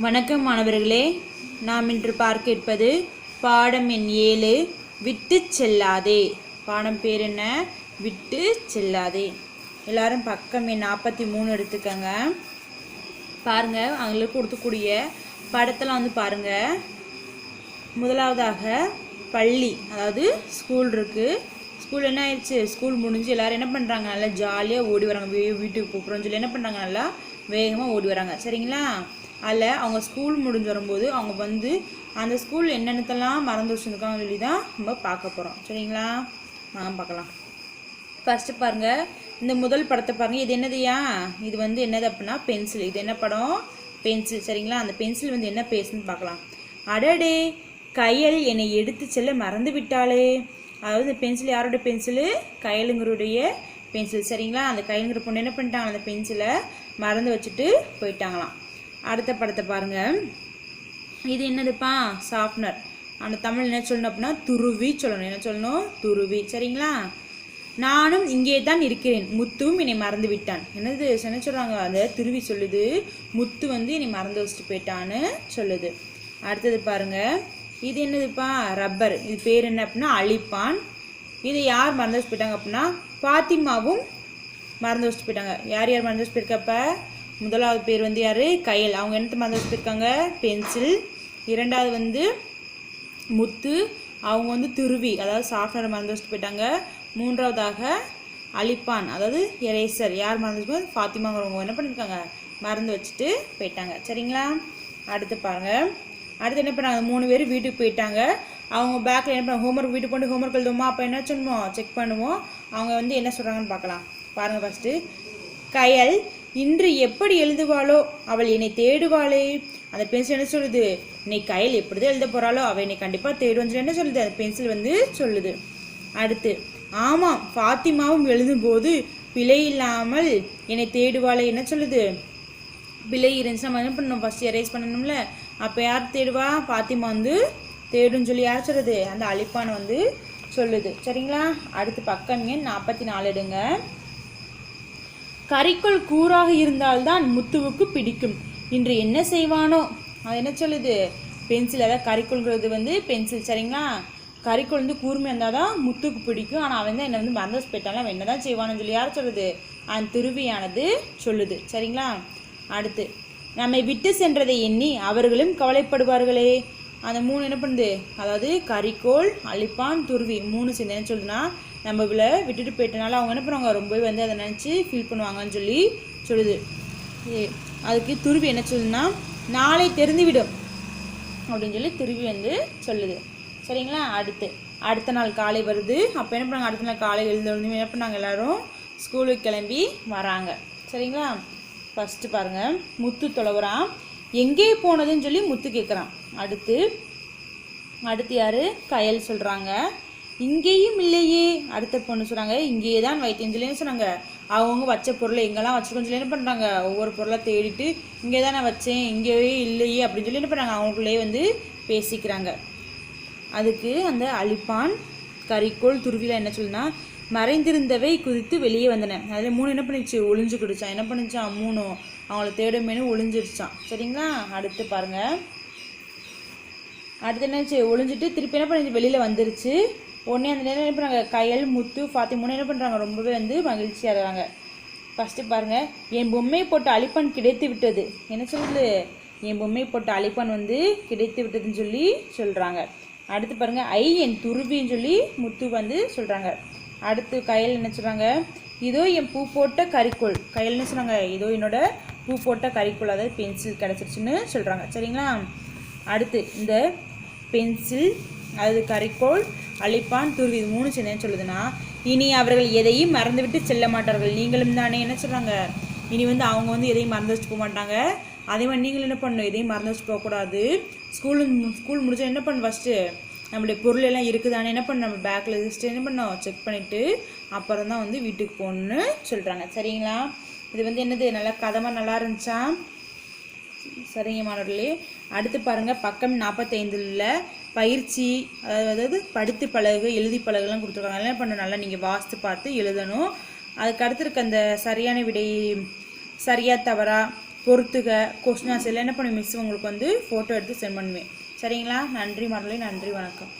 வணக்கம் மாணவர்களே நாம் இன்று பார்க்க இருப்பது பாடம் எண் ஏழு விட்டு செல்லாதே. பாடம் பேர் என்ன? விட்டு செல்லாதே. எல்லாரும் பக்கம் எண் நாற்பத்தி மூணு எடுத்துக்கங்க. பாருங்கள் அவங்களுக்கு கொடுத்துக்கூடிய படத்தெல்லாம் வந்து பாருங்கள் முதலாவதாக பள்ளி அதாவது ஸ்கூல் இருக்குது ஸ்கூல் என்ன ஆயிடுச்சு? ஸ்கூல் முடிஞ்சு எல்லாரும் என்ன பண்ணுறாங்க நல்லா ஜாலியாக ஓடி வராங்க. வீ- வீட்டுக்கு போகிறோம்னு சொல்லி என்ன பண்ணுறாங்க நல்லா வேகமாக ஓடி வராங்க. சரிங்களா? அதில் அவங்க ஸ்கூல் முடிஞ்சு வரும்போது அவங்க வந்து அந்த ஸ்கூல் என்னென்னத்தெல்லாம் மறந்து வச்சுருக்காங்கன்னு சொல்லி தான் நம்ம பார்க்க போகிறோம் சரிங்களா? வாங்க பார்க்கலாம். ஃபஸ்ட்டு பாருங்கள் இந்த முதல் படத்தை பாருங்கள் இது என்னதுயா இது வந்து என்னது அப்படின்னா பென்சில் இது என்ன படம்? பென்சில் சரிங்களா? அந்த பென்சில் வந்து என்ன பேசுன்னு பார்க்கலாம். அடடே கையல் என்னை எடுத்து செல்ல மறந்து விட்டாளே. அதாவது இந்த பென்சில் யாரோட பென்சிலு கையலுங்கருடைய பென்சில் சரிங்களா? அந்த கையலுங்கிற பொண்ணு என்ன பண்ணிட்டாங்க? அந்த பென்சிலை மறந்து வச்சுட்டு போயிட்டாங்களாம். அடுத்த படத்தை பாருங்க. இது என்னதுப்பா? சாஃப்ட்னர் அந்த தமிழ் என்ன சொல்லணும் அப்படின்னா துருவி சொல்லணும். என்ன சொல்லணும்? துருவி. சரிங்களா? நானும் இங்கே தான் இருக்கிறேன். முத்துவும் என்னை மறந்து விட்டான். என்னது? என்ன சொல்கிறாங்க அதை துருவி சொல்லுது. முத்து வந்து என்னை மறந்து வச்சுட்டு போயிட்டான்னு சொல்லுது. அடுத்தது பாருங்க. இது என்னதுப்பா? ரப்பர் இது பேர் என்ன அப்படின்னா அழிப்பான். இதை யார் மறந்து வச்சு போயிட்டாங்க அப்படின்னா பாத்திமாவும் மறந்து வச்சுட்டு போயிட்டாங்க. யார் யார் மறந்து வச்சு போயிருக்கப்ப? முதலாவது பேர் வந்து யார்? கையல். அவங்க என்னத்தை மறந்து வச்சுருக்காங்க? பென்சில் இரண்டாவது வந்து முத்து. அவங்க வந்து துருவி. அதாவது சாஃப்ட்வேர் மறந்து வச்சுட்டு போயிட்டாங்க. மூன்றாவதாக அலிப்பான். அதாவது எரேசர் யார் மறந்து வச்சு ஃபாத்திமாங்கிறவங்க. என்ன பண்ணியிருக்காங்க மறந்து வச்சுட்டு போயிட்டாங்க. சரிங்களா? அடுத்து பாருங்கள் அடுத்து என்ன பண்ணாங்க? மூணு பேர் வீட்டுக்கு போயிட்டாங்க. அவங்க பேக்கில் என்ன பண்ணாங்க? ஹோம்ஒர்க் வீட்டுக்கு போட்டு ஹோம்ஒர்க் எழுதுவோமா? அப்போ என்ன சொல்லுவோம் செக் பண்ணுவோம். அவங்க வந்து என்ன சொல்கிறாங்கன்னு பார்க்கலாம். பாருங்கள் ஃபஸ்ட்டு கயல். இன்று எப்படி எழுதுவாளோ அவள் என்னை தேடுவாளே. அந்த பென்சில் என்ன சொல்லுது? இன்னைக்கு கையில் எப்படி தான் எழுத போகிறாளோ அவள் என்னை கண்டிப்பாக தேடுவான்னு சொல்லி என்ன சொல்லுது? அந்த பென்சில் வந்து சொல்லுது. அடுத்து ஆமாம் ஃபாத்திமாவும் எழுதும்போது பிழை இல்லாமல் என்னை தேடுவாளே. என்ன சொல்லுது? பிழை இருந்துச்சு நம்ம என்ன பண்ணணும்? ஃபஸ்ட் எரேஸ் பண்ணணும்ல. அப்போ யார் தேடுவா? ஃபாத்திமா வந்து தேடுன்னு சொல்லி யார் சொல்லுது அந்த அழிப்பான் வந்து சொல்லுது. சரிங்களா? அடுத்து பக்கம் எண் நாற்பத்தி நாலு எடுங்க. கறிக்குள் கூறாக இருந்தால்தான் முத்துவுக்கு பிடிக்கும். இன்று என்ன செய்வானோ? அது என்ன சொல்லுது? பென்சில் அதாவது கறிக்குள்ங்கிறது வந்து பென்சில் சரிங்களா? கறிக்குள் வந்து கூர்மை இருந்தால் தான் முத்துக்கு பிடிக்கும். ஆனால் அவன் தான் என்னை வந்து மறந்து போயிட்டாலும் அவன் என்ன தான் செய்வானுன்னு சொல்லி யார் சொல்லுது? அந்த திருவியானது சொல்லுது. சரிங்களா? அடுத்து நம்மை விட்டு சென்றதை எண்ணி அவர்களும் கவலைப்படுவார்களே. அந்த மூணு என்ன பண்ணுது? அதாவது கரிக்கோள் அழிப்பான் துருவி. மூணு சேர்ந்து என்ன சொல்லுதுன்னா நம்ம இவளை விட்டுட்டு போயிட்டனால அவங்க என்ன பண்ணுவாங்க? ரொம்பவே வந்து அதை நினச்சி ஃபீல் பண்ணுவாங்கன்னு சொல்லி சொல்லுது. அதுக்கு துருவி என்ன சொல்லுதுன்னா நாளை தெரிந்துவிடும். அப்படின்னு சொல்லி துருவி வந்து சொல்லுது. சரிங்களா? அடுத்து அடுத்த நாள் காலை வருது. அப்போ என்ன பண்ணாங்க அடுத்த நாள் காலை எழுந்து என்ன பண்ணாங்க எல்லாரும்? ஸ்கூலுக்கு கிளம்பி வராங்க. சரிங்களா? ஃபஸ்ட்டு பாருங்கள் முத்து தொலைவுறான். எங்கே போனதுன்னு சொல்லி முத்து கேட்குறான் அடுத்து அடுத்து யார்? கயல் சொல்கிறாங்க இங்கேயும் இல்லையே. அடுத்த பொண்ணு சொல்கிறாங்க இங்கேயே தான் வைத்தியம் சொல்லி சொன்னாங்க. அவங்க வச்ச பொருளை எங்கெல்லாம் வச்சுருக்கோன்னு சொல்லி என்ன பண்ணுறாங்க ஒவ்வொரு பொருளாக தேடிட்டு இங்கே தான் நான் வச்சேன் இங்கேயே இல்லையே அப்படின்னு சொல்லி என்ன பண்ணுறாங்க அவங்களுக்குள்ளேயே வந்து பேசிக்கிறாங்க. அதுக்கு அந்த அழிப்பான் கறிக்கோள் துருவியில் என்ன சொல்லுனா மறைந்திருந்தவை குதித்து வெளியே வந்தன. அதில் மூணு என்ன பண்ணிச்சு ஒளிஞ்சு கொடுச்சான் என்ன பண்ணிச்சான் மூணும் அவங்கள தேடுமேனு ஒளிஞ்சிருச்சான் சரிங்களா? அடுத்து பாருங்கள் அடுத்து என்னாச்சு ஒளிஞ்சிட்டு திருப்பி என்ன பண்ணிச்சு வெளியில் வந்துருச்சு. உடனே அந்த நேரம் என்ன பண்ணுறாங்க? கயல் முத்து ஃபாத்தி மூணு என்ன பண்ணுறாங்க? ரொம்பவே வந்து மகிழ்ச்சியாக இருக்காங்க ஃபஸ்ட்டு பாருங்கள் என் பொம்மை போட்ட அழிப்பான் கிடைத்து விட்டது. என்ன சொல்லுது? என் பொம்மை போட்ட அழிப்பான் வந்து கிடைத்து விட்டதுன்னு சொல்லி சொல்கிறாங்க அடுத்து பாருங்கள் ஐ என் துருவின்னு சொல்லி முத்து வந்து சொல்கிறாங்க அடுத்து கயல் என்ன சொல்கிறாங்க இதோ என் பூ போட்ட கரிக்கோள் கயல் என்ன சொல்கிறாங்க இதோ என்னோட பூ போட்ட கறிக்கோள் அதாவது பென்சில் கிடச்சிருச்சுன்னு சொல்கிறாங்க சரிங்களா? அடுத்து இந்த பென்சில் அது கரிக்கோள் அழிப்பான் துருவி இது மூணு என்ன சொல்லுதுன்னா இனி அவர்கள் எதையும் மறந்துவிட்டு செல்ல மாட்டார்கள். நீங்களும் தானே என்ன சொல்கிறாங்க இனி வந்து அவங்க வந்து எதையும் மறந்து வச்சுட்டு போக மாட்டாங்க. அதே மாதிரி நீங்களும் என்ன பண்ணணும்? எதையும் மறந்து வச்சுட்டு போகக்கூடாது ஸ்கூலு ஸ்கூல் முடிச்சா என்ன பண்ணு ஃபஸ்ட்டு நம்மளுடைய பொருள் எல்லாம் இருக்குதானே என்ன பண்ண நம்ம பேக்கில் ஜஸ்ட் என்ன பண்ணோம் செக் பண்ணிவிட்டு அப்புறம் தான் வந்து வீட்டுக்கு போகணுன்னு சொல்கிறாங்க சரிங்களா? இது வந்து என்னது? நல்லா கதமாக நல்லா இருந்துச்சா? சரிங்க மாணவர்களே. அடுத்து பாருங்கள் பக்கம் நாற்பத்தைந்துல பயிற்சி அதாவது அதாவது படித்து பழகு எழுதி பழகுலாம் கொடுத்துருக்காங்க. என்ன பண்ணணும் நல்லா நீங்கள் வாஸ்து பார்த்து எழுதணும். அதுக்கு அடுத்து இருக்க அந்த சரியான விடை சரியாக தவறா பொறுத்துக கொஸ்டின் ஆன்சர் என்ன பண்ணுவேன் மிஸ் உங்களுக்கு வந்து ஃபோட்டோ எடுத்து சென்ட் பண்ணுவேன். சரிங்களா? நன்றி மாணவர்களே நன்றி வணக்கம்.